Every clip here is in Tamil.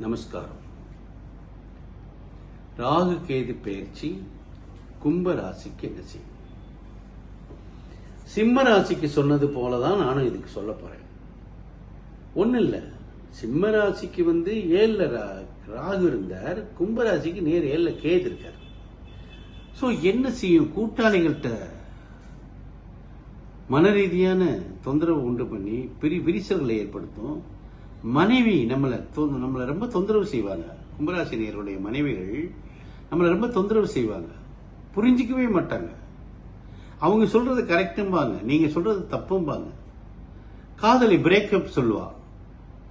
நமஸ்காரம். ராகு கேது பயிற்சி கும்ப ராசிக்கு என்ன செய்யும்? சிம்ம ராசிக்கு சொன்னது போலதான் நானும் இதுக்கு சொல்ல போறேன். ஒன்றும் இல்லை. சிம்ம ராசிக்கு வந்து ஏழுல ரா- ராகு இருந்தார் கும்ப ராசிக்கு நேர் ஏழுல கேது இருக்கார். ஸோ என்ன செய்யும்? கூட்டாளிகள்கிட்ட மனரீதியான தொந்தரவு உண்டு பண்ணி பெரிய விரிசல்களை ஏற்படுத்தும். மனைவி நம்மளை நம்மளை ரொம்ப தொந்தரவு செய்வாங்க. கும்பராசினியருடைய மனைவிகள் நம்மளை ரொம்ப தொந்தரவு செய்வாங்க. புரிஞ்சிக்கவே மாட்டாங்க. அவங்க சொல்றது கரெக்டும்பாங்க நீங்க சொல்றது தப்பும்பாங்க காதலி பிரேக்கப் சொல்லுவா.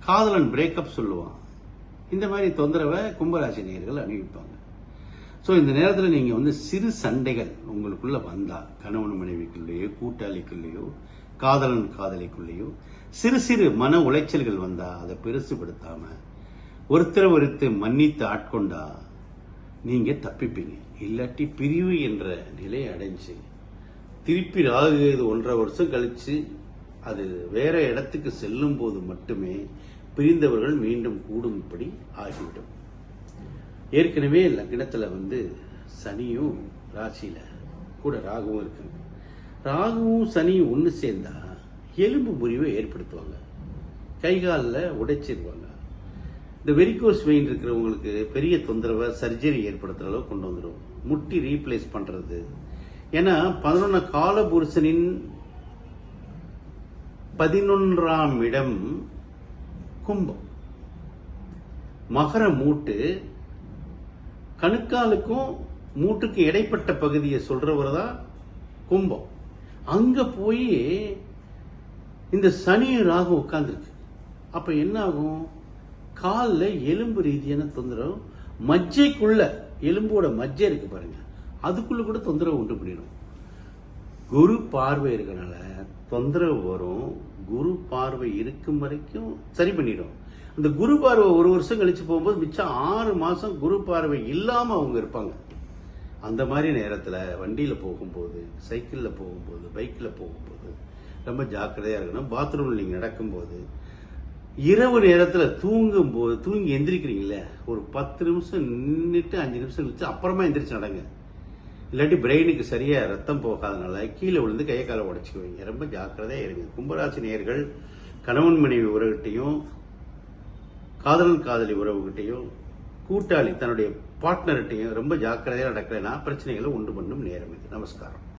காதலன் பிரேக்கப் சொல்லுவான் இந்த மாதிரி தொந்தரவை கும்பராசினியர்கள் அணிவிப்பாங்க. ஸோ இந்த நேரத்தில் நீங்கள் வந்து சிறு சண்டைகள் உங்களுக்குள்ளே வந்தால் கணவன் மனைவிக்குள்ளேயோ கூட்டாளிக்குள்ளேயோ காதலன் காதலிக்குள்ளேயோ சிறு சிறு மன உளைச்சல்கள் வந்தால் அதை பெருசுபடுத்தாமல் ஒருத்தரை ஒருத்தர் மன்னித்து ஆட்கொண்டா நீங்கள் தப்பிப்பீங்க. இல்லாட்டி பிரிவு என்ற நிலையை அடைஞ்சு திருப்பி ராகு கேது ஒன்றரை வருஷம் கழித்து அது வேற இடத்துக்கு செல்லும் போது மட்டுமே பிரிந்தவர்கள் மீண்டும் கூடும்படி ஆகிவிடும். ஏற்கனவே லக்னத்தில் வந்து சனியும் ராசியில் கூட ராகுவும் இருக்குங்க ராகுவும் சனியும் ஒன்று சேர்ந்தா எலும்பு முறிவை ஏற்படுத்துவாங்க. கை காலில் உடைச்சிருவாங்க. இந்த வெரிகோஸ் வெயின் இருக்கிறவங்களுக்கு பெரிய தொந்தரவை சர்ஜரி ஏற்படுத்துற அளவுக்கு கொண்டு வந்துடும் முட்டி ரீப்ளேஸ் பண்ணுறது ஏன்னா பதினொன்று காலபுருஷனின் பதினொன்றாம் இடம் கும்பம். மகர மூட்டு கணுக்காலுக்கும் மூட்டுக்கு இடைப்பட்ட பகுதியை சொல்றவர் தான் கும்பம். அங்க போய் இந்த சனி ராகு உட்கார்ந்துருக்கு. அப்ப என்ன ஆகும் காலில் எலும்பு ரீதியான தொந்தரவு. மஜ்ஜைக்குள்ள எலும்போட மஜ்ஜை இருக்கு பாருங்க. அதுக்குள்ள கூட தொந்தரவு உண்டு பண்ணிடும். குரு பார்வை இருக்கனால தொந்தரவு வரும். குரு பார்வை இருக்கும் வரைக்கும் சரி பண்ணிடும். அந்த குரு பார்வை ஒரு வருஷம் கழிச்சு போகும்போது மிச்சம் ஆறு மாதம் குரு பார்வை இல்லாமல் அவங்க இருப்பாங்க. அந்த மாதிரி நேரத்தில் வண்டியில் போகும்போது சைக்கிளில் போகும்போது பைக்கில் போகும்போது ரொம்ப ஜாக்கிரதையாக இருக்கணும். பாத்ரூமில் நீங்கள் நடக்கும்போது இரவு நேரத்தில் தூங்கும்போது தூங்கி எந்திரிக்கிறீங்களே ஒரு பத்து நிமிஷம் நின்றுட்டு அஞ்சு நிமிஷம் கழிச்சு அப்புறமா எந்திரிச்சு நடங்க. இல்லாட்டி பிரெயினுக்கு சரியாக ரத்தம் போகாதனால கீழே விழுந்து கையை காலை உடச்சிக்குவீங்க. ரொம்ப ஜாக்கிரதையாக இருங்க. கும்பராசி நேயர்கள் கணவன் மனைவி உறவுகிட்டையும் காதலன் காதலி உறவுகிட்டையும் கூட்டாளி தன்னுடைய பார்ட்னர்கிட்டையும் ரொம்ப ஜாக்கிரதையாக நடக்கலைன்னா பிரச்சனைகளை உண்டு பண்ணும் நேரம் இது. நமஸ்காரம்.